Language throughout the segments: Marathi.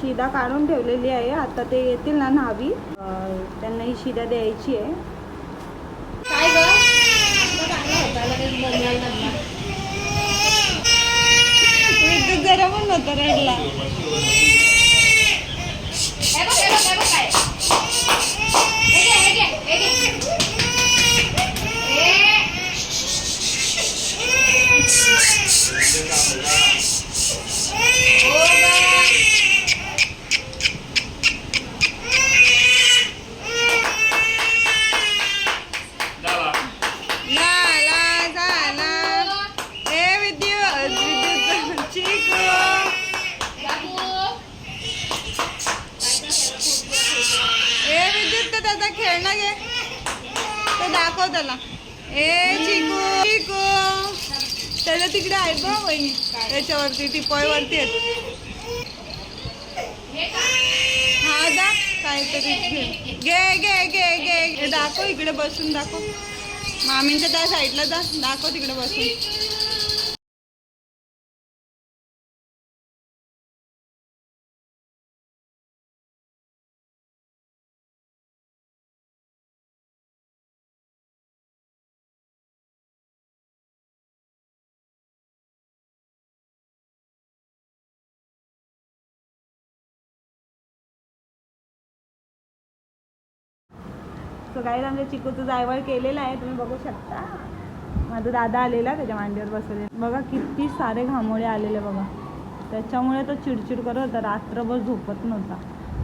शिदा काढून ठेवलेली आहे. आता ते येतील ना न्हावी. त्यांना ही शिदा द्यायची आहे. काय ग? आपलं चांगलं होतं लगेच बनवायला लागला विद्युत जरा पण नव्हता रडला. तर त्याचा खेळणं ते दाखव त्याला. ए चिकू चिकू. त्याला तिकडे आहेत बघ वहिनी. त्याच्यावरती टिपॉयवरती आहेत. हा दा काहीतरी घे घे घे घे. घे दाखव इकडे बसून दाखव. मामींच्या त्या साईडला जा. दाखव तिकडे बसून. सो काही आमच्या चिकूचं जायवळ केलेलं आहे तुम्ही बघू शकता. माझा दादा आलेला त्याच्या मांडीवर बसवले बघा किती सारे घामोळे आलेले बघा. त्याच्यामुळे तो चिडचिड करत होता रात्रभर झोपत नव्हता.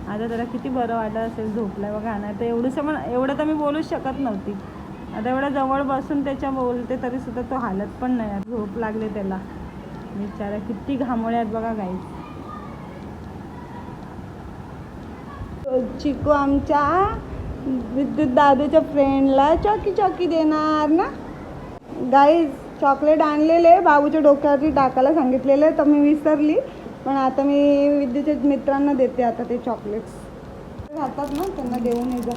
आता त्याला किती बरं वाटत असेल झोपलं बघा. नाही तर एवढंसं पण एवढं तर मी बोलूच शकत नव्हती. आता एवढं जवळ बसून त्याच्या बोलते तरी सुद्धा तो हालत पण नाही आहे. झोप लागले त्याला. बिचारा किती घामोळे आहेत बघा गाईस चिकू आमच्या विद्युत दादूच्या फ्रेंडला चॉकी चॉकी देणार ना? गाईज चॉकलेट आणलेले बाबूच्या डोक्यावरती टाकायला सांगितलेले तर मी विसरली. पण आता मी विद्युतच्या मित्रांना देते आता ते चॉकलेट्स राहतात ना त्यांना देऊन ये जा